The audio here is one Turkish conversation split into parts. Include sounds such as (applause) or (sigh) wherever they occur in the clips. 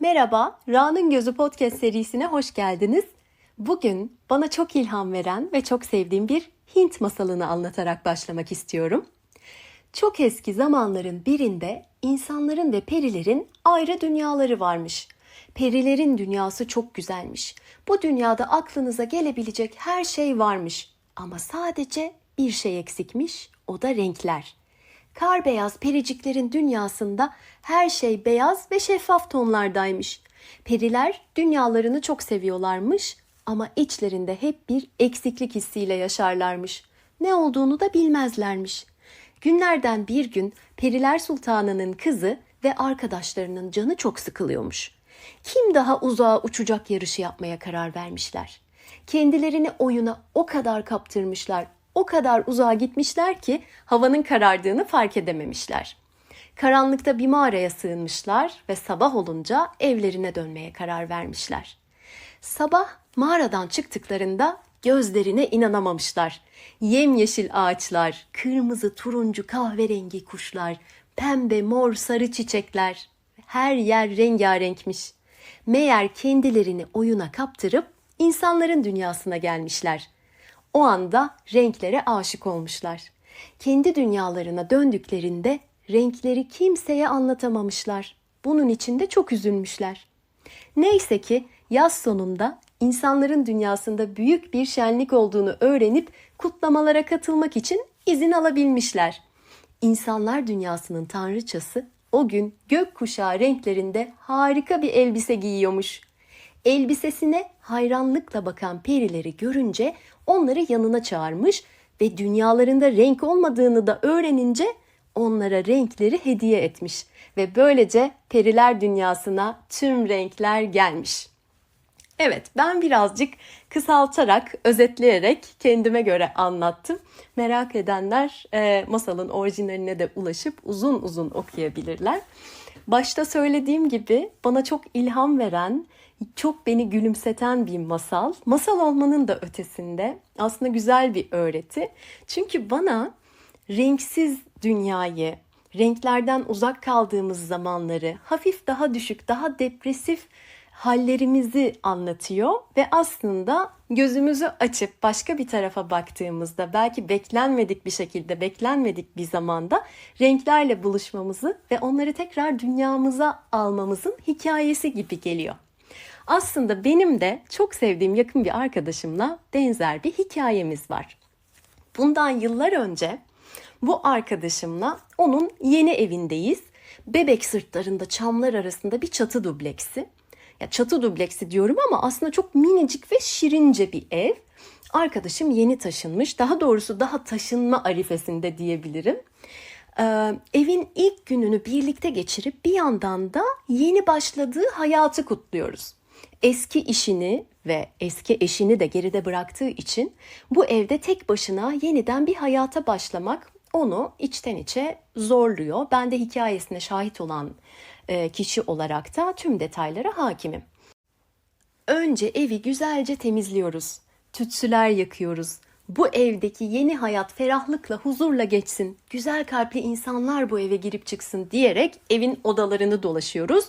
Merhaba, Ra'nın Gözü Podcast serisine hoş geldiniz. Bugün bana çok ilham veren ve çok sevdiğim bir Hint masalını anlatarak başlamak istiyorum. Çok eski zamanların birinde insanların ve perilerin ayrı dünyaları varmış. Perilerin dünyası çok güzelmiş. Bu dünyada aklınıza gelebilecek her şey varmış. Ama sadece bir şey eksikmiş, o da renkler. Kar beyaz periciklerin dünyasında her şey beyaz ve şeffaf tonlardaymış. Periler dünyalarını çok seviyorlarmış ama içlerinde hep bir eksiklik hissiyle yaşarlarmış. Ne olduğunu da bilmezlermiş. Günlerden bir gün Periler Sultanı'nın kızı ve arkadaşlarının canı çok sıkılıyormuş. Kim daha uzağa uçacak yarışı yapmaya karar vermişler. Kendilerini oyuna o kadar kaptırmışlar, o kadar uzağa gitmişler ki havanın karardığını fark edememişler. Karanlıkta bir mağaraya sığınmışlar ve sabah olunca evlerine dönmeye karar vermişler. Sabah mağaradan çıktıklarında gözlerine inanamamışlar. Yemyeşil ağaçlar, kırmızı, turuncu, kahverengi kuşlar, pembe, mor, sarı çiçekler. Her yer rengarenkmiş. Meğer kendilerini oyuna kaptırıp insanların dünyasına gelmişler. O anda renklere aşık olmuşlar. Kendi dünyalarına döndüklerinde renkleri kimseye anlatamamışlar. Bunun için de çok üzülmüşler. Neyse ki yaz sonunda insanların dünyasında büyük bir şenlik olduğunu öğrenip kutlamalara katılmak için izin alabilmişler. İnsanlar dünyasının tanrıçası o gün gökkuşağı renklerinde harika bir elbise giyiyormuş. Elbisesine hayranlıkla bakan perileri görünce onları yanına çağırmış ve dünyalarında renk olmadığını da öğrenince onlara renkleri hediye etmiş ve böylece periler dünyasına tüm renkler gelmiş. Evet, ben birazcık kısaltarak, özetleyerek kendime göre anlattım. Merak edenler e, masalın orijinaline de ulaşıp uzun uzun okuyabilirler. Başta söylediğim gibi bana çok ilham veren, çok beni gülümseten bir masal. Masal olmanın da ötesinde aslında güzel bir öğreti. Çünkü bana renksiz dünyayı, renklerden uzak kaldığımız zamanları, hafif daha düşük, daha depresif hallerimizi anlatıyor ve aslında gözümüzü açıp başka bir tarafa baktığımızda belki beklenmedik bir şekilde, beklenmedik bir zamanda renklerle buluşmamızı ve onları tekrar dünyamıza almamızın hikayesi gibi geliyor. Aslında benim de çok sevdiğim yakın bir arkadaşımla benzer bir hikayemiz var. Bundan yıllar önce bu arkadaşımla onun yeni evindeyiz. Bebek sırtlarında çamlar arasında bir çatı dubleksi. Ya çatı dubleksi diyorum ama aslında çok minicik ve şirince bir ev. Arkadaşım yeni taşınmış. Daha doğrusu daha taşınma arifesinde diyebilirim. Ee, evin ilk gününü birlikte geçirip bir yandan da yeni başladığı hayatı kutluyoruz. Eski işini ve eski eşini de geride bıraktığı için bu evde tek başına yeniden bir hayata başlamak onu içten içe zorluyor. Ben de hikayesine şahit olan kişi olarak da tüm detaylara hakimim. Önce evi güzelce temizliyoruz. Tütsüler yakıyoruz. Bu evdeki yeni hayat ferahlıkla, huzurla geçsin. Güzel kalpli insanlar bu eve girip çıksın diyerek evin odalarını dolaşıyoruz.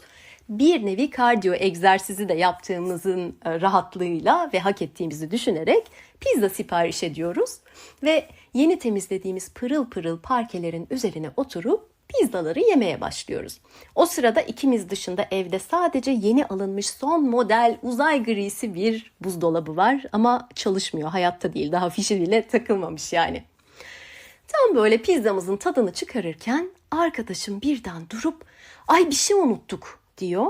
Bir nevi kardiyo egzersizi de yaptığımızın e, rahatlığıyla ve hak ettiğimizi düşünerek pizza sipariş ediyoruz ve yeni temizlediğimiz pırıl pırıl parkelerin üzerine oturup pizzaları yemeye başlıyoruz. O sırada ikimiz dışında evde sadece yeni alınmış son model uzay grisi bir buzdolabı var ama çalışmıyor. Hayatta değil daha fişi bile takılmamış yani. Tam böyle pizzamızın tadını çıkarırken arkadaşım birden durup ay bir şey unuttuk diyor.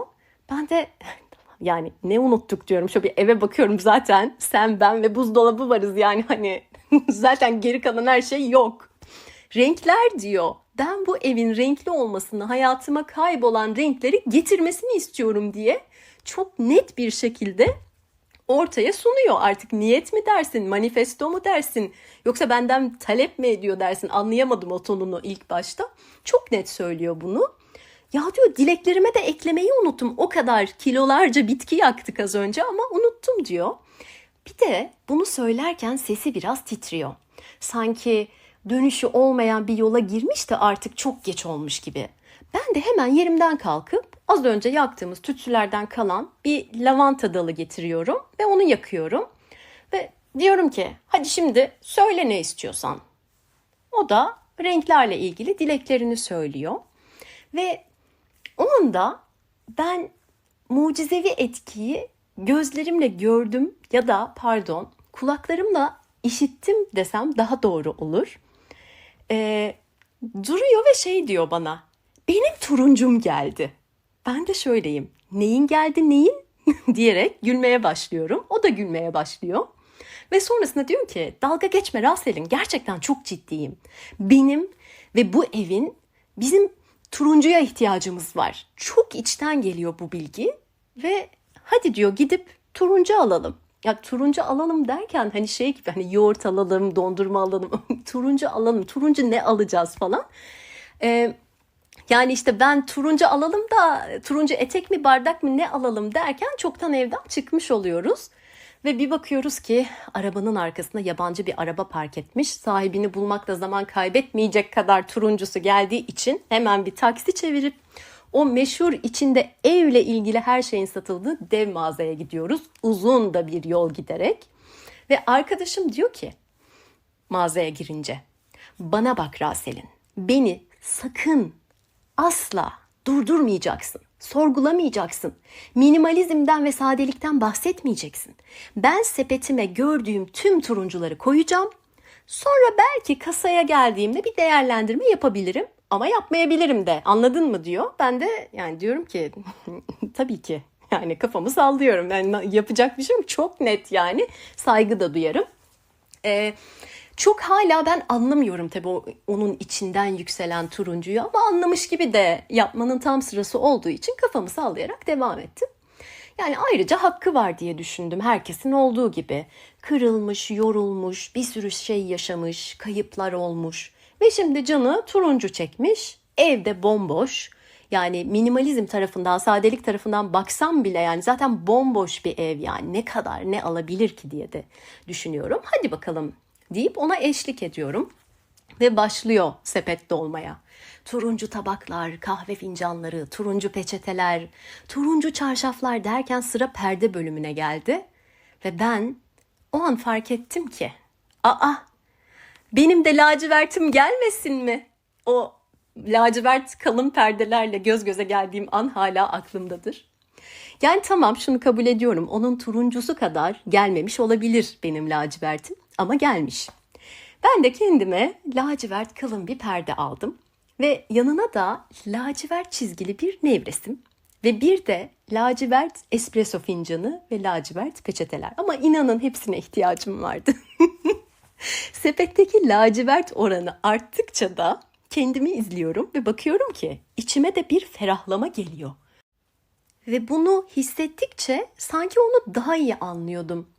Ben de (laughs) yani ne unuttuk diyorum. Şöyle bir eve bakıyorum zaten sen ben ve buzdolabı varız yani hani (laughs) zaten geri kalan her şey yok. Renkler diyor ben bu evin renkli olmasını, hayatıma kaybolan renkleri getirmesini istiyorum diye çok net bir şekilde ortaya sunuyor. Artık niyet mi dersin, manifesto mu dersin, yoksa benden talep mi ediyor dersin anlayamadım o tonunu ilk başta. Çok net söylüyor bunu. Ya diyor dileklerime de eklemeyi unuttum. O kadar kilolarca bitki yaktık az önce ama unuttum diyor. Bir de bunu söylerken sesi biraz titriyor. Sanki dönüşü olmayan bir yola girmiş de artık çok geç olmuş gibi. ben de hemen yerimden kalkıp az önce yaktığımız tütsülerden kalan bir lavanta dalı getiriyorum ve onu yakıyorum. Ve diyorum ki hadi şimdi söyle ne istiyorsan. O da renklerle ilgili dileklerini söylüyor. Ve onun da ben mucizevi etkiyi gözlerimle gördüm ya da pardon kulaklarımla işittim desem daha doğru olur. Ee, duruyor ve şey diyor bana. Benim turuncum geldi. Ben de şöyleyim. Neyin geldi neyin? (laughs) diyerek gülmeye başlıyorum. O da gülmeye başlıyor. Ve sonrasında diyor ki dalga geçme Rasel'in gerçekten çok ciddiyim. Benim ve bu evin bizim turuncuya ihtiyacımız var. Çok içten geliyor bu bilgi ve hadi diyor gidip turuncu alalım. Ya turuncu alalım derken hani şey gibi hani yoğurt alalım, dondurma alalım, (laughs) turuncu alalım, turuncu ne alacağız falan. Ee, yani işte ben turuncu alalım da turuncu etek mi bardak mı ne alalım derken çoktan evden çıkmış oluyoruz. Ve bir bakıyoruz ki arabanın arkasında yabancı bir araba park etmiş. Sahibini bulmakta zaman kaybetmeyecek kadar turuncusu geldiği için hemen bir taksi çevirip o meşhur içinde evle ilgili her şeyin satıldığı dev mağazaya gidiyoruz. Uzun da bir yol giderek. Ve arkadaşım diyor ki mağazaya girince bana bak Rasel'in beni sakın asla durdurmayacaksın. Sorgulamayacaksın. Minimalizmden ve sadelikten bahsetmeyeceksin. Ben sepetime gördüğüm tüm turuncuları koyacağım. Sonra belki kasaya geldiğimde bir değerlendirme yapabilirim ama yapmayabilirim de. Anladın mı diyor. Ben de yani diyorum ki (laughs) tabii ki. Yani kafamı sallıyorum. Yani yapacak bir şey yok. Çok net yani. Saygı da duyarım. Eee çok hala ben anlamıyorum tabii onun içinden yükselen turuncuyu ama anlamış gibi de yapmanın tam sırası olduğu için kafamı sallayarak devam ettim. Yani ayrıca hakkı var diye düşündüm herkesin olduğu gibi. Kırılmış, yorulmuş, bir sürü şey yaşamış, kayıplar olmuş ve şimdi canı turuncu çekmiş. Evde bomboş. Yani minimalizm tarafından, sadelik tarafından baksam bile yani zaten bomboş bir ev yani ne kadar ne alabilir ki diye de düşünüyorum. Hadi bakalım deyip ona eşlik ediyorum ve başlıyor sepet dolmaya. Turuncu tabaklar, kahve fincanları, turuncu peçeteler, turuncu çarşaflar derken sıra perde bölümüne geldi. Ve ben o an fark ettim ki, aa benim de lacivertim gelmesin mi? O lacivert kalın perdelerle göz göze geldiğim an hala aklımdadır. Yani tamam şunu kabul ediyorum. Onun turuncusu kadar gelmemiş olabilir benim lacivertim ama gelmiş. Ben de kendime lacivert kalın bir perde aldım ve yanına da lacivert çizgili bir nevresim ve bir de lacivert espresso fincanı ve lacivert peçeteler. Ama inanın hepsine ihtiyacım vardı. (laughs) Sepetteki lacivert oranı arttıkça da kendimi izliyorum ve bakıyorum ki içime de bir ferahlama geliyor. Ve bunu hissettikçe sanki onu daha iyi anlıyordum.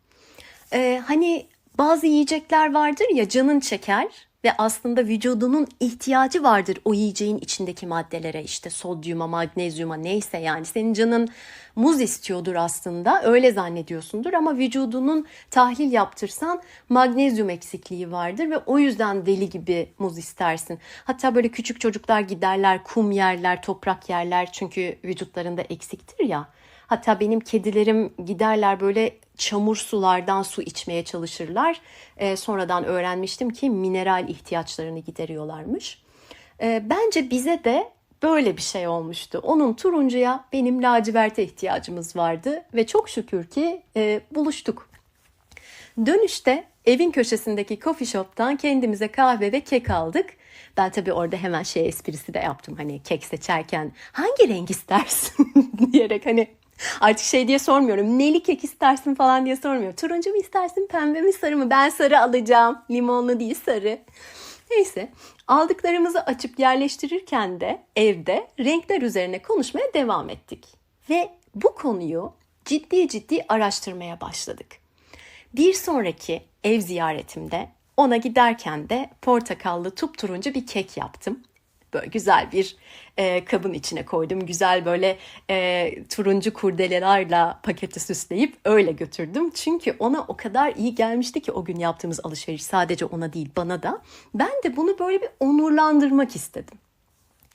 Ee, hani bazı yiyecekler vardır ya canın çeker ve aslında vücudunun ihtiyacı vardır o yiyeceğin içindeki maddelere. İşte sodyuma, magnezyuma neyse yani. Senin canın muz istiyordur aslında. Öyle zannediyorsundur. Ama vücudunun tahlil yaptırsan magnezyum eksikliği vardır ve o yüzden deli gibi muz istersin. Hatta böyle küçük çocuklar giderler kum yerler, toprak yerler. Çünkü vücutlarında eksiktir ya. Hatta benim kedilerim giderler böyle çamur sulardan su içmeye çalışırlar. E, sonradan öğrenmiştim ki mineral ihtiyaçlarını gideriyorlarmış. E, bence bize de böyle bir şey olmuştu. Onun turuncuya benim laciverte ihtiyacımız vardı ve çok şükür ki e, buluştuk. Dönüşte evin köşesindeki coffee shop'tan kendimize kahve ve kek aldık. Ben tabii orada hemen şey esprisi de yaptım hani kek seçerken hangi renk istersin (laughs) diyerek hani Artık şey diye sormuyorum. Neli kek istersin falan diye sormuyorum. Turuncu mu istersin, pembe mi, sarı mı? Ben sarı alacağım. Limonlu değil sarı. Neyse aldıklarımızı açıp yerleştirirken de evde renkler üzerine konuşmaya devam ettik. Ve bu konuyu ciddi ciddi araştırmaya başladık. Bir sonraki ev ziyaretimde ona giderken de portakallı turuncu bir kek yaptım böyle güzel bir e, kabın içine koydum. Güzel böyle e, turuncu kurdelelerle paketi süsleyip öyle götürdüm. Çünkü ona o kadar iyi gelmişti ki o gün yaptığımız alışveriş sadece ona değil bana da. Ben de bunu böyle bir onurlandırmak istedim.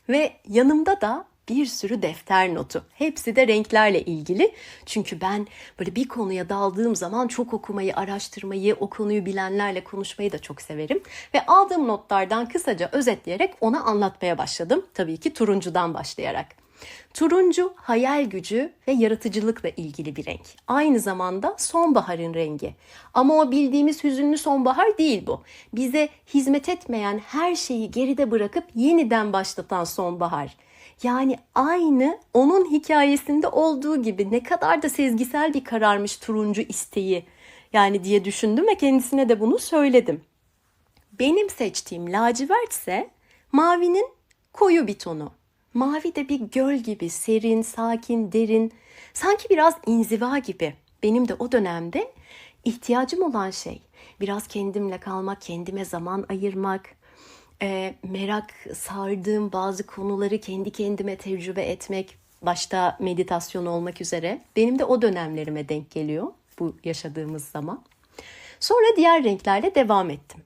Ve yanımda da bir sürü defter notu. Hepsi de renklerle ilgili. Çünkü ben böyle bir konuya daldığım zaman çok okumayı, araştırmayı, o konuyu bilenlerle konuşmayı da çok severim. Ve aldığım notlardan kısaca özetleyerek ona anlatmaya başladım. Tabii ki turuncudan başlayarak. Turuncu hayal gücü ve yaratıcılıkla ilgili bir renk. Aynı zamanda sonbaharın rengi. Ama o bildiğimiz hüzünlü sonbahar değil bu. Bize hizmet etmeyen her şeyi geride bırakıp yeniden başlatan sonbahar. Yani aynı onun hikayesinde olduğu gibi ne kadar da sezgisel bir kararmış turuncu isteği. Yani diye düşündüm ve kendisine de bunu söyledim. Benim seçtiğim lacivert ise mavinin koyu bir tonu. Mavi de bir göl gibi serin, sakin, derin. Sanki biraz inziva gibi. Benim de o dönemde ihtiyacım olan şey. Biraz kendimle kalmak, kendime zaman ayırmak, e, merak sardığım bazı konuları kendi kendime tecrübe etmek, başta meditasyon olmak üzere. Benim de o dönemlerime denk geliyor bu yaşadığımız zaman. Sonra diğer renklerle devam ettim.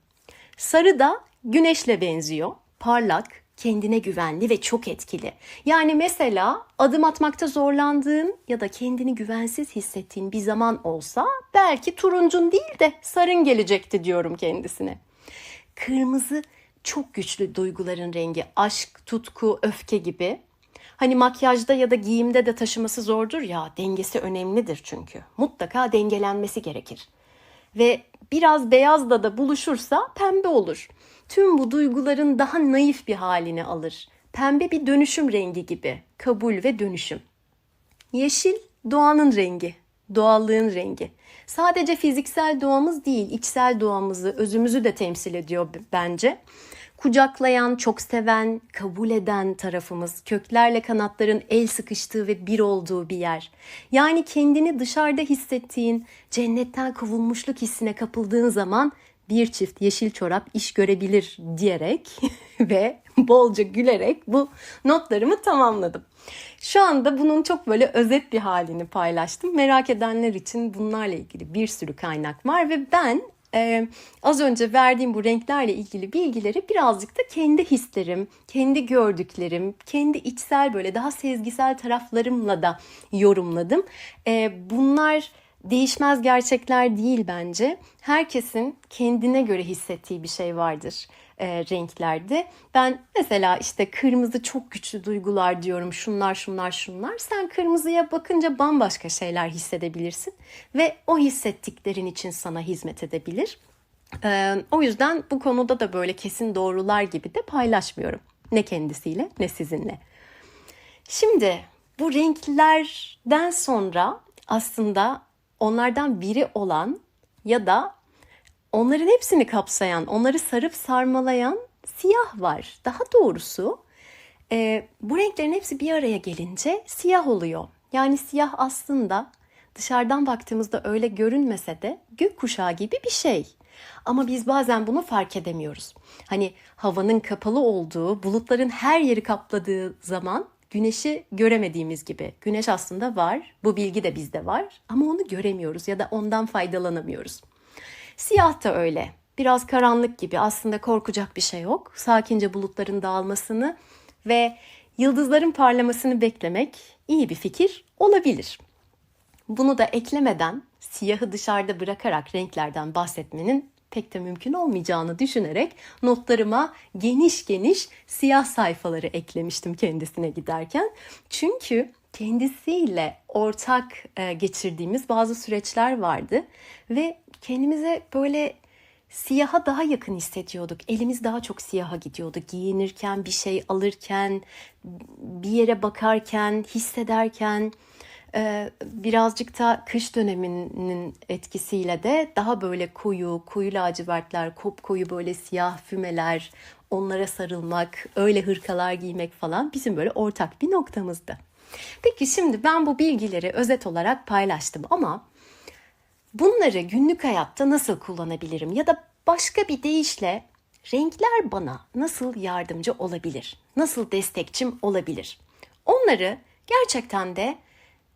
Sarı da güneşle benziyor. Parlak, kendine güvenli ve çok etkili. Yani mesela adım atmakta zorlandığın ya da kendini güvensiz hissettiğin bir zaman olsa belki turuncun değil de sarın gelecekti diyorum kendisine. Kırmızı çok güçlü duyguların rengi. Aşk, tutku, öfke gibi. Hani makyajda ya da giyimde de taşıması zordur ya. Dengesi önemlidir çünkü. Mutlaka dengelenmesi gerekir. Ve biraz beyazla da buluşursa pembe olur. Tüm bu duyguların daha naif bir halini alır. Pembe bir dönüşüm rengi gibi. Kabul ve dönüşüm. Yeşil doğanın rengi, doğallığın rengi. Sadece fiziksel doğamız değil, içsel doğamızı, özümüzü de temsil ediyor bence kucaklayan, çok seven, kabul eden tarafımız, köklerle kanatların el sıkıştığı ve bir olduğu bir yer. Yani kendini dışarıda hissettiğin, cennetten kovulmuşluk hissine kapıldığın zaman bir çift yeşil çorap iş görebilir diyerek (laughs) ve bolca gülerek bu notlarımı tamamladım. Şu anda bunun çok böyle özet bir halini paylaştım. Merak edenler için bunlarla ilgili bir sürü kaynak var ve ben ee, az önce verdiğim bu renklerle ilgili bilgileri birazcık da kendi hislerim, kendi gördüklerim, kendi içsel böyle daha sezgisel taraflarımla da yorumladım. Ee, bunlar değişmez gerçekler değil bence. Herkesin kendine göre hissettiği bir şey vardır e, renklerde. Ben mesela işte kırmızı çok güçlü duygular diyorum. Şunlar şunlar şunlar. Sen kırmızıya bakınca bambaşka şeyler hissedebilirsin ve o hissettiklerin için sana hizmet edebilir. E, o yüzden bu konuda da böyle kesin doğrular gibi de paylaşmıyorum. Ne kendisiyle ne sizinle. Şimdi bu renklerden sonra aslında onlardan biri olan ya da onların hepsini kapsayan, onları sarıp sarmalayan siyah var. Daha doğrusu e, bu renklerin hepsi bir araya gelince siyah oluyor. Yani siyah aslında dışarıdan baktığımızda öyle görünmese de gök kuşağı gibi bir şey. Ama biz bazen bunu fark edemiyoruz. Hani havanın kapalı olduğu, bulutların her yeri kapladığı zaman güneşi göremediğimiz gibi. Güneş aslında var, bu bilgi de bizde var ama onu göremiyoruz ya da ondan faydalanamıyoruz. Siyah da öyle. Biraz karanlık gibi aslında korkacak bir şey yok. Sakince bulutların dağılmasını ve yıldızların parlamasını beklemek iyi bir fikir olabilir. Bunu da eklemeden siyahı dışarıda bırakarak renklerden bahsetmenin pek de mümkün olmayacağını düşünerek notlarıma geniş geniş siyah sayfaları eklemiştim kendisine giderken. Çünkü kendisiyle ortak e, geçirdiğimiz bazı süreçler vardı ve kendimize böyle siyaha daha yakın hissediyorduk. Elimiz daha çok siyaha gidiyordu. Giyinirken, bir şey alırken, bir yere bakarken, hissederken ee, birazcık da kış döneminin etkisiyle de daha böyle koyu, koyu lacivertler, kop koyu böyle siyah fümeler, onlara sarılmak, öyle hırkalar giymek falan bizim böyle ortak bir noktamızdı. Peki şimdi ben bu bilgileri özet olarak paylaştım ama bunları günlük hayatta nasıl kullanabilirim ya da başka bir deyişle renkler bana nasıl yardımcı olabilir? Nasıl destekçim olabilir? Onları gerçekten de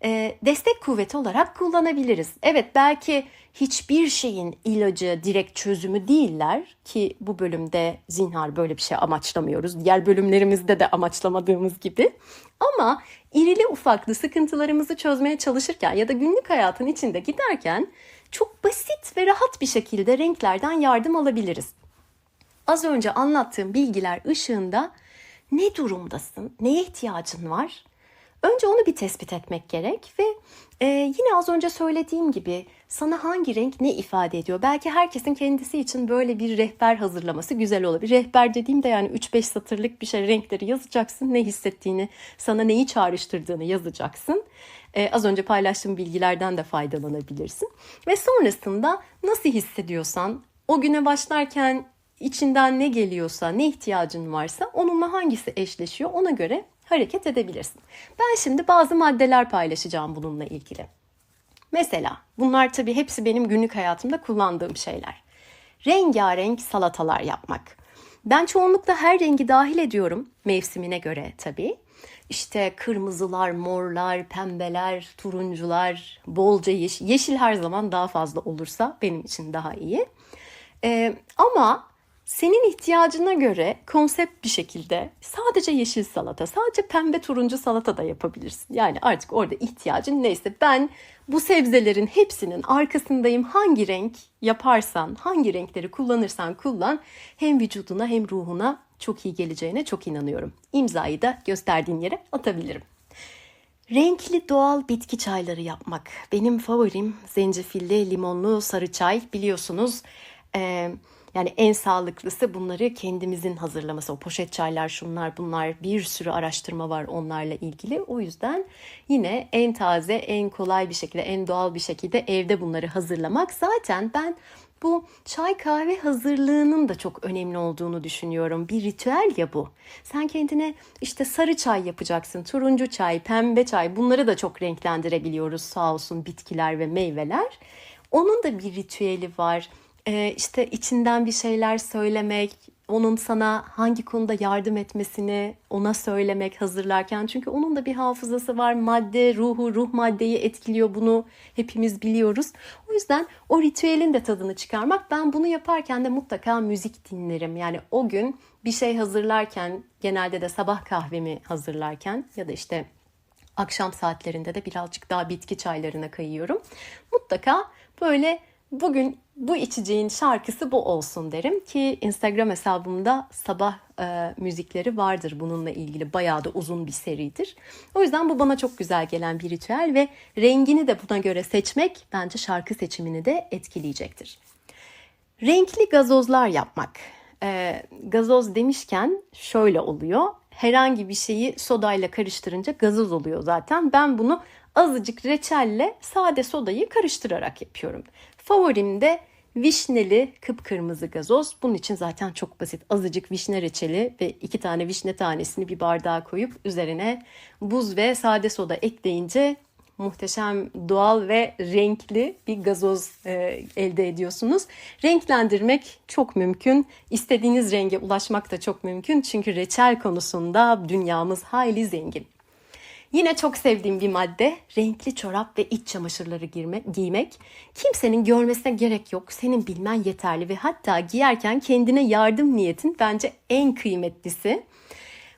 e, destek kuvveti olarak kullanabiliriz. Evet belki hiçbir şeyin ilacı, direkt çözümü değiller ki bu bölümde zinhar böyle bir şey amaçlamıyoruz. Diğer bölümlerimizde de amaçlamadığımız gibi. Ama irili ufaklı sıkıntılarımızı çözmeye çalışırken ya da günlük hayatın içinde giderken çok basit ve rahat bir şekilde renklerden yardım alabiliriz. Az önce anlattığım bilgiler ışığında ne durumdasın, neye ihtiyacın var? Önce onu bir tespit etmek gerek ve e, yine az önce söylediğim gibi sana hangi renk ne ifade ediyor? Belki herkesin kendisi için böyle bir rehber hazırlaması güzel olabilir. Rehber dediğimde yani 3-5 satırlık bir şey renkleri yazacaksın. Ne hissettiğini, sana neyi çağrıştırdığını yazacaksın. Ee, az önce paylaştığım bilgilerden de faydalanabilirsin. Ve sonrasında nasıl hissediyorsan o güne başlarken içinden ne geliyorsa, ne ihtiyacın varsa onunla hangisi eşleşiyor ona göre hareket edebilirsin. Ben şimdi bazı maddeler paylaşacağım bununla ilgili. Mesela bunlar tabii hepsi benim günlük hayatımda kullandığım şeyler. Rengarenk salatalar yapmak. Ben çoğunlukla her rengi dahil ediyorum mevsimine göre tabii. İşte kırmızılar, morlar, pembeler, turuncular, bolca yeşil. Yeşil her zaman daha fazla olursa benim için daha iyi. Ee, ama senin ihtiyacına göre konsept bir şekilde sadece yeşil salata, sadece pembe turuncu salata da yapabilirsin. Yani artık orada ihtiyacın neyse ben bu sebzelerin hepsinin arkasındayım. Hangi renk yaparsan, hangi renkleri kullanırsan kullan hem vücuduna hem ruhuna çok iyi geleceğine çok inanıyorum. İmzayı da gösterdiğin yere atabilirim. Renkli doğal bitki çayları yapmak. Benim favorim zencefilli, limonlu, sarı çay biliyorsunuz. Ee, yani en sağlıklısı bunları kendimizin hazırlaması. O poşet çaylar şunlar bunlar bir sürü araştırma var onlarla ilgili. O yüzden yine en taze, en kolay bir şekilde, en doğal bir şekilde evde bunları hazırlamak. Zaten ben bu çay kahve hazırlığının da çok önemli olduğunu düşünüyorum. Bir ritüel ya bu. Sen kendine işte sarı çay yapacaksın, turuncu çay, pembe çay bunları da çok renklendirebiliyoruz sağ olsun bitkiler ve meyveler. Onun da bir ritüeli var e, işte içinden bir şeyler söylemek, onun sana hangi konuda yardım etmesini ona söylemek hazırlarken çünkü onun da bir hafızası var. Madde, ruhu, ruh maddeyi etkiliyor bunu hepimiz biliyoruz. O yüzden o ritüelin de tadını çıkarmak. Ben bunu yaparken de mutlaka müzik dinlerim. Yani o gün bir şey hazırlarken genelde de sabah kahvemi hazırlarken ya da işte akşam saatlerinde de birazcık daha bitki çaylarına kayıyorum. Mutlaka böyle bugün bu içeceğin şarkısı bu olsun derim ki Instagram hesabımda sabah e, müzikleri vardır bununla ilgili bayağı da uzun bir seridir. O yüzden bu bana çok güzel gelen bir ritüel ve rengini de buna göre seçmek bence şarkı seçimini de etkileyecektir. Renkli gazozlar yapmak. E, gazoz demişken şöyle oluyor. Herhangi bir şeyi sodayla karıştırınca gazoz oluyor zaten. Ben bunu azıcık reçelle sade sodayı karıştırarak yapıyorum. Favorim de vişneli kıpkırmızı gazoz. Bunun için zaten çok basit. Azıcık vişne reçeli ve iki tane vişne tanesini bir bardağa koyup üzerine buz ve sade soda ekleyince muhteşem doğal ve renkli bir gazoz e, elde ediyorsunuz. Renklendirmek çok mümkün. İstediğiniz renge ulaşmak da çok mümkün. Çünkü reçel konusunda dünyamız hayli zengin. Yine çok sevdiğim bir madde renkli çorap ve iç çamaşırları girme, giymek. Kimsenin görmesine gerek yok. Senin bilmen yeterli ve hatta giyerken kendine yardım niyetin bence en kıymetlisi.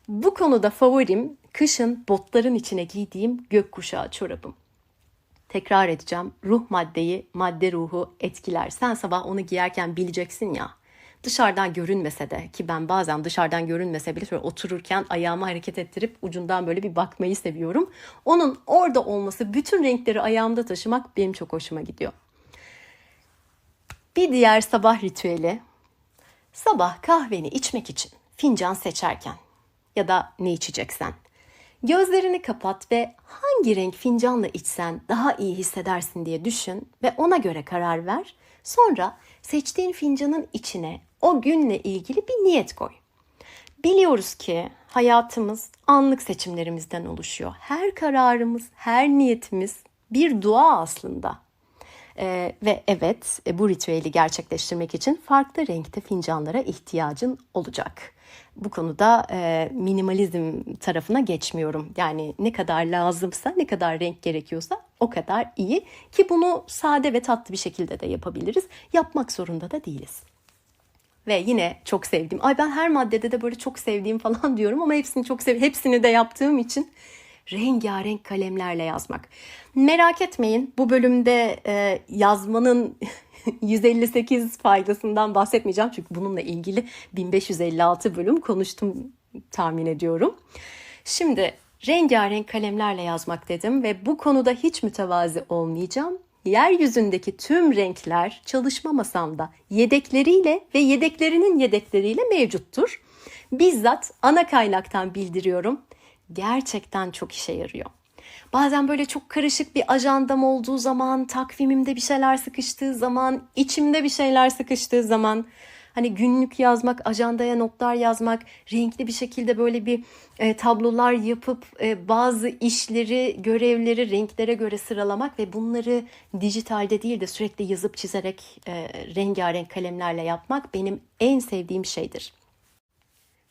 Bu konuda favorim kışın botların içine giydiğim gökkuşağı çorabım. Tekrar edeceğim. Ruh maddeyi, madde ruhu etkiler. Sen sabah onu giyerken bileceksin ya dışarıdan görünmese de ki ben bazen dışarıdan görünmese bile şöyle otururken ayağımı hareket ettirip ucundan böyle bir bakmayı seviyorum. Onun orada olması, bütün renkleri ayağımda taşımak benim çok hoşuma gidiyor. Bir diğer sabah ritüeli sabah kahveni içmek için fincan seçerken ya da ne içeceksen gözlerini kapat ve hangi renk fincanla içsen daha iyi hissedersin diye düşün ve ona göre karar ver. Sonra seçtiğin fincanın içine o günle ilgili bir niyet koy. Biliyoruz ki hayatımız anlık seçimlerimizden oluşuyor. Her kararımız, her niyetimiz bir dua aslında. Ee, ve evet e, bu ritüeli gerçekleştirmek için farklı renkte fincanlara ihtiyacın olacak. Bu konuda e, minimalizm tarafına geçmiyorum. Yani ne kadar lazımsa, ne kadar renk gerekiyorsa o kadar iyi. Ki bunu sade ve tatlı bir şekilde de yapabiliriz. Yapmak zorunda da değiliz. Ve yine çok sevdiğim. Ay ben her maddede de böyle çok sevdiğim falan (laughs) diyorum ama hepsini çok sev hepsini de yaptığım için rengarenk kalemlerle yazmak. Merak etmeyin bu bölümde e, yazmanın (laughs) 158 faydasından bahsetmeyeceğim çünkü bununla ilgili 1556 bölüm konuştum tahmin ediyorum. Şimdi rengarenk kalemlerle yazmak dedim ve bu konuda hiç mütevazi olmayacağım. Yeryüzündeki tüm renkler çalışma masamda yedekleriyle ve yedeklerinin yedekleriyle mevcuttur. Bizzat ana kaynaktan bildiriyorum. Gerçekten çok işe yarıyor. Bazen böyle çok karışık bir ajandam olduğu zaman, takvimimde bir şeyler sıkıştığı zaman, içimde bir şeyler sıkıştığı zaman hani günlük yazmak, ajandaya notlar yazmak, renkli bir şekilde böyle bir e, tablolar yapıp e, bazı işleri, görevleri renklere göre sıralamak ve bunları dijitalde değil de sürekli yazıp çizerek e, rengarenk kalemlerle yapmak benim en sevdiğim şeydir.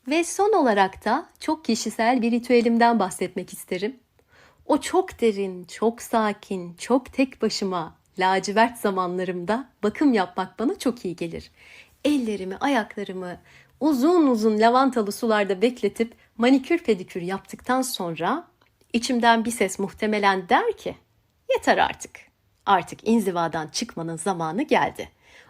Ve son olarak da çok kişisel bir ritüelimden bahsetmek isterim. O çok derin, çok sakin, çok tek başıma lacivert zamanlarımda bakım yapmak bana çok iyi gelir. Ellerimi, ayaklarımı uzun uzun lavantalı sularda bekletip manikür pedikür yaptıktan sonra içimden bir ses muhtemelen der ki yeter artık. Artık inzivadan çıkmanın zamanı geldi.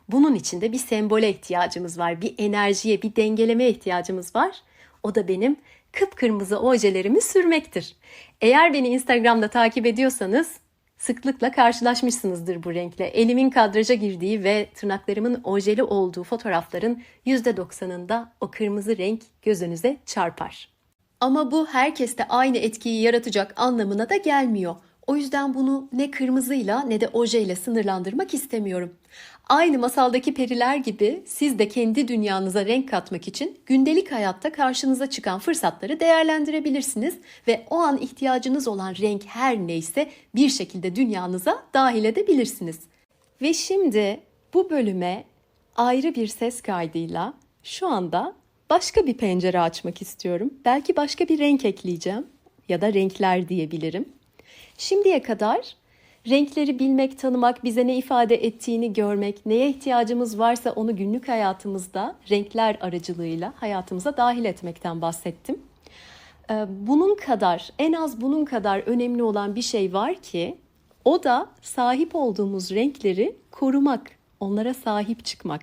Bunun için de bir sembole ihtiyacımız var, bir enerjiye, bir dengeleme ihtiyacımız var. O da benim kıpkırmızı ojelerimi sürmektir. Eğer beni Instagram'da takip ediyorsanız sıklıkla karşılaşmışsınızdır bu renkle. Elimin kadraja girdiği ve tırnaklarımın ojeli olduğu fotoğrafların %90'ında o kırmızı renk gözünüze çarpar. Ama bu herkeste aynı etkiyi yaratacak anlamına da gelmiyor. O yüzden bunu ne kırmızıyla ne de ojeyle sınırlandırmak istemiyorum. Aynı masaldaki periler gibi siz de kendi dünyanıza renk katmak için gündelik hayatta karşınıza çıkan fırsatları değerlendirebilirsiniz ve o an ihtiyacınız olan renk her neyse bir şekilde dünyanıza dahil edebilirsiniz. Ve şimdi bu bölüme ayrı bir ses kaydıyla şu anda başka bir pencere açmak istiyorum. Belki başka bir renk ekleyeceğim ya da renkler diyebilirim. Şimdiye kadar renkleri bilmek, tanımak, bize ne ifade ettiğini görmek, neye ihtiyacımız varsa onu günlük hayatımızda renkler aracılığıyla hayatımıza dahil etmekten bahsettim. Ee, bunun kadar, en az bunun kadar önemli olan bir şey var ki o da sahip olduğumuz renkleri korumak, onlara sahip çıkmak,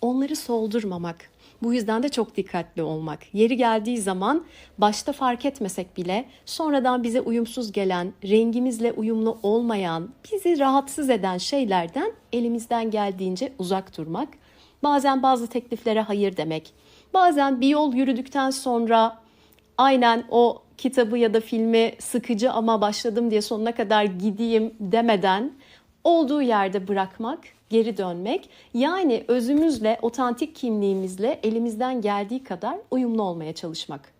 onları soldurmamak. Bu yüzden de çok dikkatli olmak. Yeri geldiği zaman başta fark etmesek bile sonradan bize uyumsuz gelen, rengimizle uyumlu olmayan, bizi rahatsız eden şeylerden elimizden geldiğince uzak durmak. Bazen bazı tekliflere hayır demek. Bazen bir yol yürüdükten sonra aynen o kitabı ya da filmi sıkıcı ama başladım diye sonuna kadar gideyim demeden olduğu yerde bırakmak geri dönmek. Yani özümüzle, otantik kimliğimizle elimizden geldiği kadar uyumlu olmaya çalışmak.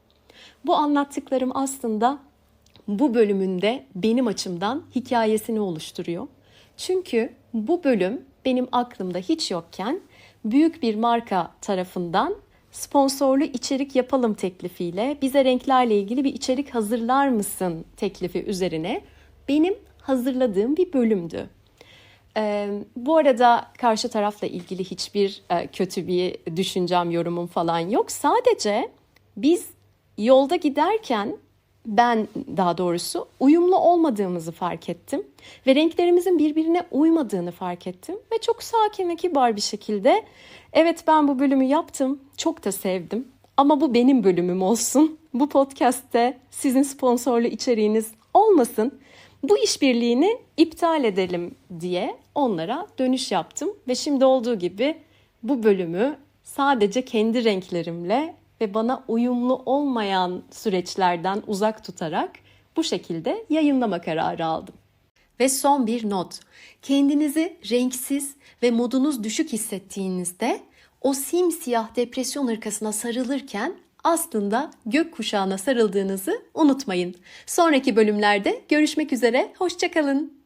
Bu anlattıklarım aslında bu bölümünde benim açımdan hikayesini oluşturuyor. Çünkü bu bölüm benim aklımda hiç yokken büyük bir marka tarafından sponsorlu içerik yapalım teklifiyle bize renklerle ilgili bir içerik hazırlar mısın teklifi üzerine benim hazırladığım bir bölümdü. Ee, bu arada karşı tarafla ilgili hiçbir e, kötü bir düşüncem, yorumum falan yok. Sadece biz yolda giderken ben daha doğrusu uyumlu olmadığımızı fark ettim ve renklerimizin birbirine uymadığını fark ettim ve çok sakin ve kibar bir şekilde evet ben bu bölümü yaptım, çok da sevdim ama bu benim bölümüm olsun. Bu podcast'te sizin sponsorlu içeriğiniz olmasın bu işbirliğini iptal edelim diye onlara dönüş yaptım ve şimdi olduğu gibi bu bölümü sadece kendi renklerimle ve bana uyumlu olmayan süreçlerden uzak tutarak bu şekilde yayınlama kararı aldım. Ve son bir not. Kendinizi renksiz ve modunuz düşük hissettiğinizde o simsiyah depresyon hırkasına sarılırken aslında gök kuşağına sarıldığınızı unutmayın. Sonraki bölümlerde görüşmek üzere, hoşçakalın.